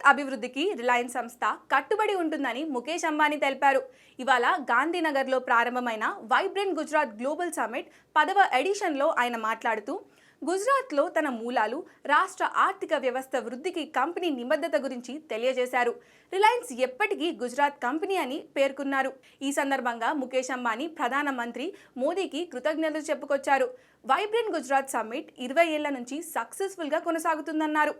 భారత్ అభివృద్ధికి రిలయన్స్ సంస్థ కట్టుబడి ఉంటుందని ముఖేష్ అంబానీ తెలిపారు. ఇవాళ గాంధీనగర్లో ప్రారంభమైన వైబ్రెంట్ గుజరాత్ గ్లోబల్ సమ్మిట్ పదవ ఎడిషన్లో ఆయన మాట్లాడుతూ గుజరాత్లో తన మూలాలు రాష్ట్ర ఆర్థిక వ్యవస్థ వృద్ధికి కంపెనీ నిబద్ధత గురించి తెలియజేశారు. రిలయన్స్ ఎప్పటికీ గుజరాత్ కంపెనీ అని పేర్కొన్నారు. ఈ సందర్భంగా ముఖేష్ అంబానీ ప్రధానమంత్రి మోదీకి కృతజ్ఞతలు చెప్పుకొచ్చారు. వైబ్రెంట్ గుజరాత్ సమ్మిట్ ఇరవై ఏళ్ళ నుంచి సక్సెస్ఫుల్గా కొనసాగుతుందన్నారు.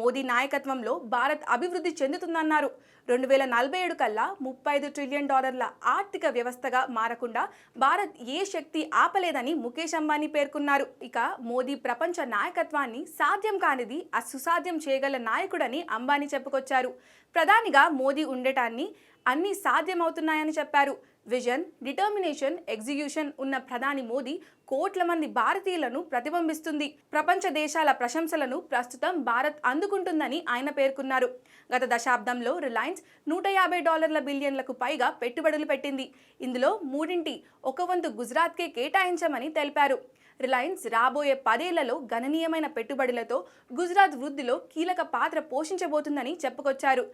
మోదీ నాయకత్వంలో భారత్ అభివృద్ధి చెందుతుందన్నారు. రెండు వేల నలభై ఏడు కల్లా ముప్పై ఐదు ట్రిలియన్ డాలర్ల ఆర్థిక వ్యవస్థగా మారకుండా భారత్ ఏ శక్తి ఆపలేదని ముఖేష్ అంబానీ పేర్కొన్నారు. ఇక మోదీ ప్రపంచ నాయకత్వాన్ని సాధ్యం కానిది అసుసాధ్యం చేయగల నాయకుడని అంబానీ చెప్పుకొచ్చారు. ప్రధానిగా మోదీ ఉండటాన్ని అన్నీ సాధ్యమవుతున్నాయని చెప్పారు. విజన్ డిటర్మినేషన్ ఎగ్జిక్యూషన్ ఉన్న ప్రధాని మోదీ కోట్ల మంది భారతీయులను ప్రతిబింబిస్తుంది. ప్రపంచ దేశాల ప్రశంసలను ప్రస్తుతం భారత్ అందుకుంటుందని ఆయన పేర్కొన్నారు. గత దశాబ్దంలో రిలయన్స్ నూట యాభై డాలర్ల బిలియన్లకు పైగా పెట్టుబడులు పెట్టింది. ఇందులో మూడింటి ఒక వంతు గుజరాత్కే కేటాయించమని తెలిపారు. రిలయన్స్ రాబోయే పదేళ్ళలో గణనీయమైన పెట్టుబడులతో గుజరాత్ వృద్ధిలో కీలక పాత్ర పోషించబోతుందని చెప్పుకొచ్చారు.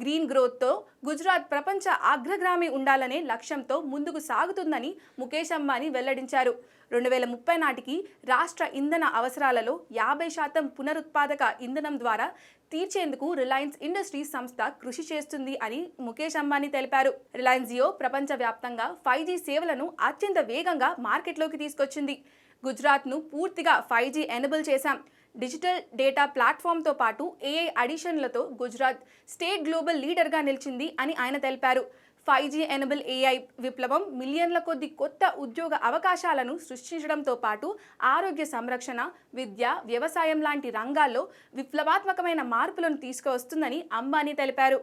గ్రీన్ గ్రోత్తో గుజరాత్ ప్రపంచ అగ్రగ్రామి ఉండాలనే లక్ష్యంతో ముందుకు సాగుతుందని ముఖేష్ అంబానీ వెల్లడించారు. రెండు వేల ముప్పై నాటికి రాష్ట్ర ఇంధన అవసరాలలో యాభై శాతం పునరుత్పాదక ఇంధనం ద్వారా తీర్చేందుకు రిలయన్స్ ఇండస్ట్రీస్ సంస్థ కృషి చేస్తుంది అని ముఖేష్ అంబానీ తెలిపారు. రిలయన్స్ జియో ప్రపంచవ్యాప్తంగా ఫైవ్ జీ సేవలను అత్యంత వేగంగా మార్కెట్లోకి తీసుకొచ్చింది. గుజరాత్ను పూర్తిగా ఫైవ్ జీ ఎనబుల్ చేశాం. డిజిటల్ డేటా ప్లాట్ఫామ్తో పాటు ఏఐ అడిషన్లతో గుజరాత్ స్టేట్ గ్లోబల్ లీడర్గా నిలిచింది అని ఆయన తెలిపారు. ఫైవ్ జీ ఎనబుల్ ఏఐ విప్లవం మిలియన్ల కొద్ది కొత్త ఉద్యోగ అవకాశాలను సృష్టించడంతో పాటు ఆరోగ్య సంరక్షణ విద్య వ్యవసాయం లాంటి రంగాల్లో విప్లవాత్మకమైన మార్పులను తీసుకువస్తుందని అంబానీ తెలిపారు.